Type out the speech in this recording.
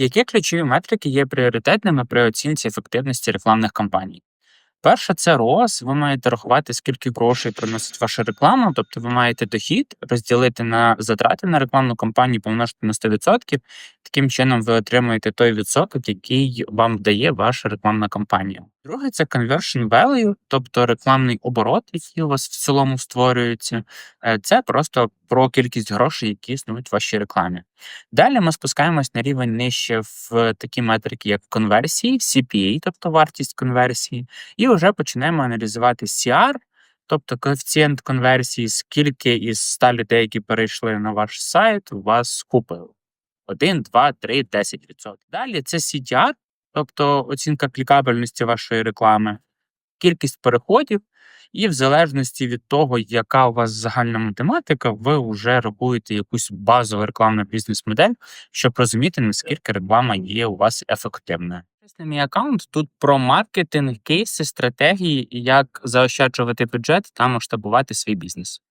Які ключові метрики є пріоритетними при оцінці ефективності рекламних кампаній? Перше, це ROAS. Ви маєте рахувати, скільки грошей приносить ваша реклама. Тобто ви маєте дохід розділити на затрати на рекламну кампанію, помножити на 100%. Таким чином ви отримуєте той відсоток, який вам дає ваша рекламна кампанія. Друге, це conversion value, тобто рекламний оборот, який у вас в цілому створюється. Е, Це просто про кількість грошей, які існують в вашій рекламі. Далі ми спускаємось на рівень нижче в такі метрики, як конверсії, CPA, тобто вартість конверсії, і вже почнемо аналізувати CR, тобто коефіцієнт конверсії, скільки із 100 людей, які перейшли на ваш сайт, вас купили. 1, 2, 3, 10%. Далі це CTR, тобто оцінка клікабельності вашої реклами, кількість переходів, і в залежності від того, яка у вас загальна математика, ви вже рахуєте якусь базову рекламну бізнес-модель, щоб розуміти, наскільки реклама є у вас ефективною. Мій аккаунт тут про маркетинг, кейси, стратегії як заощаджувати бюджет та масштабувати свій бізнес.